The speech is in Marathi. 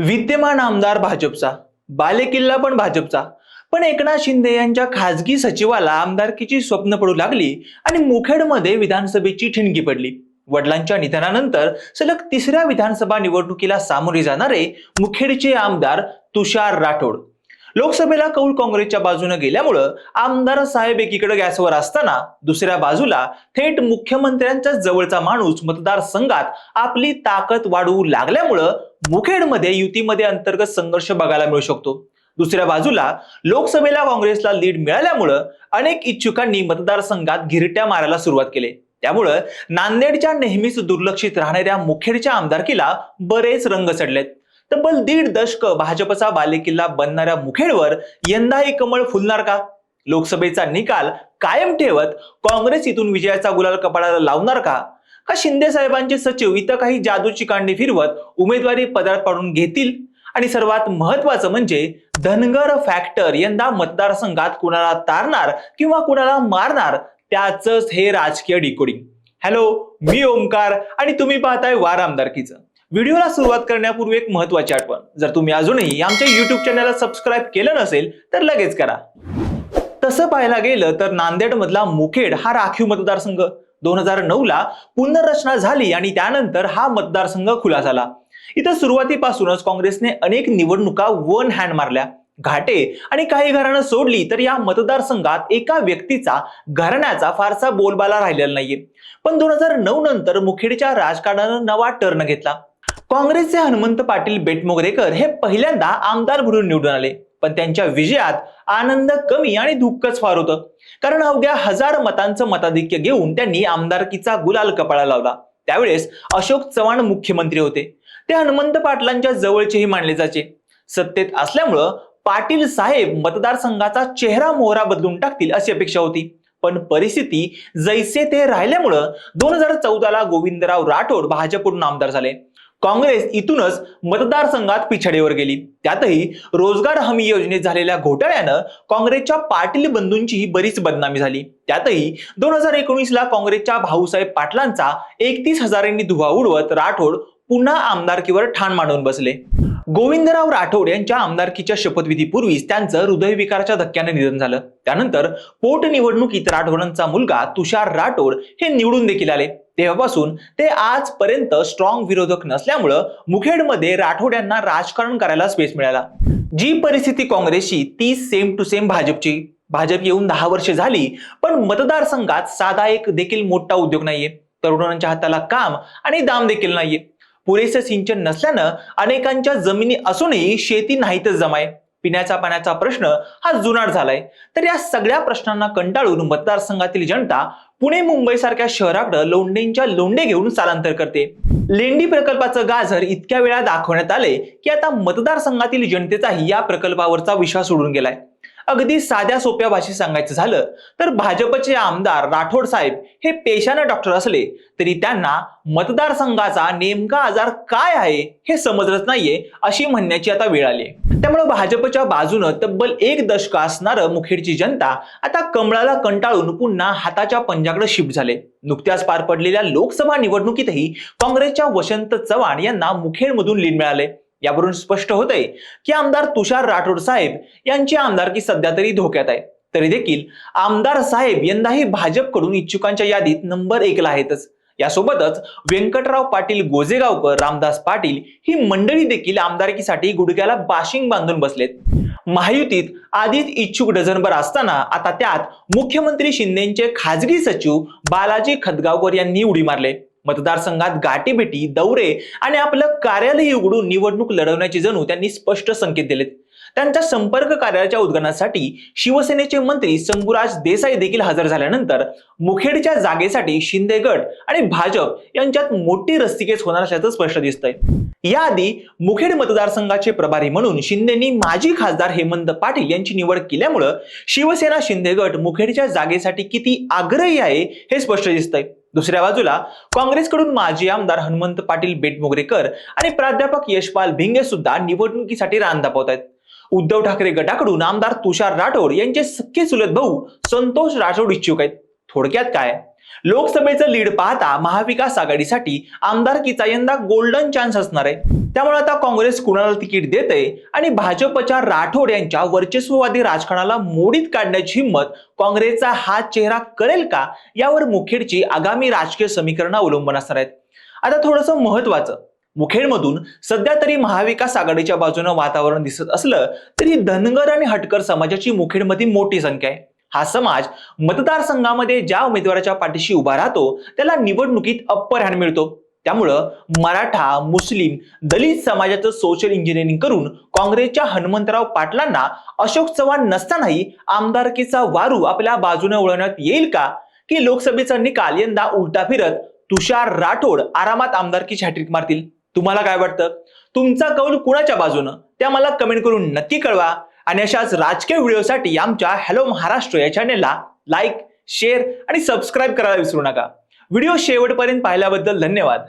विद्यमान आमदार भाजपचा बालेकिल्ला पण भाजपचा. पण एकनाथ शिंदे यांच्या खासगी सचिवाला आमदारकीची स्वप्न पडू लागली आणि मुखेडमध्ये विधानसभेची ठिणगी पडली. वडिलांच्या निधनानंतर सलग तिसऱ्या विधानसभा निवडणुकीला सामोरे जाणारे मुखेडचे आमदार तुषार राठोड. लोकसभेला कौल काँग्रेसच्या बाजूने गेल्यामुळं आमदार साहेब एकीकडे गॅसवर असताना दुसऱ्या बाजूला थेट मुख्यमंत्र्यांच्या जवळचा माणूस मतदारसंघात आपली ताकद वाढवू लागल्यामुळं मुखेडमध्ये युतीमध्ये अंतर्गत संघर्ष बघायला मिळू शकतो. दुसऱ्या बाजूला लोकसभेला काँग्रेसला लीड मिळाल्यामुळं अनेक इच्छुकांनी मतदारसंघात घिरट्या मारायला सुरुवात केली. त्यामुळं नांदेडच्या नेहमीच दुर्लक्षित राहणाऱ्या मुखेडच्या आमदारकीला बरेच रंग चढलेत तब्बल दीड दशक भाजपचा बालेकिल्ला बनणाऱ्या मुखेडवर यंदाही कमळ फुलणार का? लोकसभेचा निकाल कायम ठेवत काँग्रेस इथून विजयाचा गुलाल कपाळाला लावणार का? का शिंदे साहेबांचे सचिव इथं काही जादूची कांडी फिरवत उमेदवारी पदार्थ पाडून घेतील? आणि सर्वात महत्वाचं म्हणजे धनगर फॅक्टर यंदा मतदारसंघात कुणाला तारणार किंवा कुणाला मारणार? त्याच हे राजकीय डिकोडिंग. हॅलो मी ओमकार आणि तुम्ही पाहताय वार आमदारकीचं. व्हिडिओला सुरुवात करण्यापूर्वी एक महत्वाची आठवण. जर तुम्ही अजूनही आमच्या युट्यूब चॅनलला सबस्क्राईब केलं नसेल तर लगेच करा. तसं पाहायला गेलं तर नांदेड मधला मुखेड हा राखीव मतदारसंघ. दोन हजार नऊ ला पुनर्रचना झाली आणि त्यानंतर हा मतदारसंघ खुला झाला. इथं सुरुवातीपासूनच काँग्रेसने अनेक निवडणुका वन हँड मारल्या. घाटे आणि काही घराणं सोडली तर या मतदारसंघात एका व्यक्तीचा घराण्याचा फारसा बोलबाला राहिलेला नाहीये. पण दोन हजार नऊ नंतर मुखेडच्या राजकारणानं नवा टर्न घेतला. काँग्रेसचे हनुमंत पाटील बेटमोगरेकर हे पहिल्यांदा आमदार म्हणून निवडून आले. पण त्यांच्या विजयात आनंद कमी आणि दुःखच फार होतं. कारण अवघ्या हजार मतांचं मताधिक्य घेऊन त्यांनी आमदारकीचा गुलाल कपाळा लावला. त्यावेळेस अशोक चव्हाण मुख्यमंत्री होते. ते हनुमंत पाटलांच्या जवळचेही मानले जायचे. सत्तेत असल्यामुळं पाटील साहेब मतदारसंघाचा चेहरा मोहरा बदलून टाकतील अशी अपेक्षा होती. पण परिस्थिती जैसे ते राहिल्यामुळं दोन हजार चौदाला गोविंदराव राठोड भाजपकडून आमदार झाले. काँग्रेस इथूनच मतदारसंघात पिछाडीवर गेली. त्यातही रोजगार हमी योजनेत झालेल्या घोटाळ्यानं काँग्रेसच्या पाटील बंधूंची बरीच बदनामी झाली. त्यातही दोन हजार एकोणीसला काँग्रेसच्या भाऊसाहेब पाटलांचा एकतीस हजारांनी धुवा उडवत राठोड पुन्हा आमदारकीवर ठाण मांडून बसले. गोविंदराव राठोड यांच्या आमदारकीच्या शपथविधीपूर्वीच त्यांचं हृदयविकाराच्या धक्क्याने निधन झालं. त्यानंतर पोटनिवडणुकीत राठोडांचा मुलगा तुषार राठोड हे निवडून देखील आले. तेव्हापासून ते आजपर्यंत स्ट्रॉंग विरोधक नसल्यामुळं मुखेडमध्ये राठोड यांना राजकारण करायला स्पेस मिळाला. जी परिस्थिती काँग्रेसची ती सेम टू सेम भाजपची. भाजप येऊन दहा वर्षे झाली पण मतदारसंघात साधा एक देखील मोठा उद्योग नाहीये. तरुणांच्या हाताला काम आणि दाम देखील नाहीये. पुरेसे सिंचन नसल्यानं अनेकांच्या जमिनी असूनही शेती नाहीतच जमाय. पिण्याचा पाण्याचा प्रश्न हा जुनाट झालाय. तर या सगळ्या प्रश्नांना कंटाळून मतदारसंघातील जनता पुणे मुंबई सारख्या शहराकडे लोंढेंच्या लोंढे घेऊन स्थलांतर करते. लेंडी प्रकल्पाचं गाजर इतक्या वेळा दाखवण्यात आले की आता मतदारसंघातील जनतेचाही या प्रकल्पावरचा विश्वास उडून गेलाय. अगदी साध्या सोप्या भाषेत सांगायचं झालं तर भाजपचे आमदार राठोड साहेब हे पेशानं डॉक्टर असले तरी त्यांना मतदारसंघाचा नेमका आजार काय आहे हे समजलंच नाहीये अशी म्हणण्याची आता वेळ आली त्यामुळे भाजपच्या बाजूनं तब्बल एक दशक असणारं मुखेडची जनता आता कमळाला कंटाळून पुन्हा हाताच्या पंजाकडे शिफ्ट झाले. नुकत्याच पार पडलेल्या लोकसभा निवडणुकीतही काँग्रेसच्या वसंत चव्हाण यांना मुखेडमधून लीड मिळाले यावरून स्पष्ट होतंय की आमदार तुषार राठोड साहेब यांची आमदारकी सध्या तरी धोक्यात आहे. तरी देखील आमदार साहेब यंदाही भाजपकडून इच्छुकांच्या यादीत नंबर एकला आहेतच. यासोबतच व्यंकटराव पाटील गोजेगावकर रामदास पाटील ही मंडळी देखील आमदारकीसाठी गुडघ्याला बाशिंग बांधून बसलेत. महायुतीत आधीच इच्छुक डझनभर असताना आता त्यात मुख्यमंत्री शिंदेचे खाजगी सचिव बालाजी खदगावकर यांनी उडी मारले. मतदारसंघात गाठीभेटी दौरे आणि आपलं कार्यालय उघडून निवडणूक लढवण्याचे जणू त्यांनी स्पष्ट संकेत दिलेत. त्यांच्या संपर्क कार्यालयाच्या उद्घाटनासाठी शिवसेनेचे मंत्री शंभूराज देसाई देखील हजर झाल्यानंतर मुखेडच्या जागेसाठी शिंदे गट आणि भाजप यांच्यात मोठी रस्तिकेच होणार असल्याचं स्पष्ट दिसतंय. याआधी मुखेड मतदारसंघाचे प्रभारी म्हणून शिंदेनी माजी खासदार हेमंत पाटील यांची निवड केल्यामुळं शिवसेना शिंदे गट मुखेडच्या जागेसाठी किती आग्रही आहे हे स्पष्ट दिसतंय. दुसऱ्या बाजूला काँग्रेसकडून माजी आमदार हनुमंत पाटील बेटमोगरेकर आणि प्राध्यापक यशपाल भिंगे सुद्धा निवडणुकीसाठी रान दाखवत आहेत उद्धव ठाकरे गटाकडून आमदार तुषार राठोड यांचे सख्खे चुलत भाऊ संतोष राठोड इच्छुक आहेत. थोडक्यात काय? लोकसभेचं लीड पाहता महाविकास आघाडीसाठी आमदारकीचा यंदा गोल्डन चान्स असणार आहे. त्यामुळे आता काँग्रेस कुणाला तिकीट देते आणि भाजपच्या राठोड यांच्या वर्चस्ववादी राजकारणाला मोडीत काढण्याची हिंमत काँग्रेसचा हा चेहरा करेल का? यावर मुखेडची आगामी राजकीय समीकरणं अवलंबून असणार आहेत. आता थोडंसं महत्वाचं मुखेडमधून सध्या तरी महाविकास आघाडीच्या बाजूनं वातावरण दिसत असलं तरी धनगर आणि हटकर समाजाची मुखेडमध्ये मोठी संख्या आहे. हा समाज मतदारसंघामध्ये ज्या उमेदवाराच्या पाठीशी उभा राहतो त्याला निवडणुकीत अप्पर हँड मिळतो. त्यामुळं मराठा मुस्लिम दलित समाजाचं सोशल इंजिनिअरिंग करून काँग्रेसच्या हनुमंतराव पाटलांना अशोक चव्हाण नसतानाही आमदारकीचा वारू आपल्या बाजूने वळवण्यात येईल का? की लोकसभेचा निकाल यंदा उलटा फिरत तुषार राठोड आरामात आमदारकीची हॅट्रिक मारतील? तुम्हाला काय वाटतं? तुमचा कौल कुणाच्या बाजूनं? त्या मला कमेंट करून नक्की कळवा. आणि अशाच राजकीय व्हिडिओसाठी आमच्या हॅलो महाराष्ट्र या चॅनेलला लाईक शेअर आणि सबस्क्राईब करायला विसरू नका. व्हिडिओ शेवटपर्यंत पाहिल्याबद्दल धन्यवाद.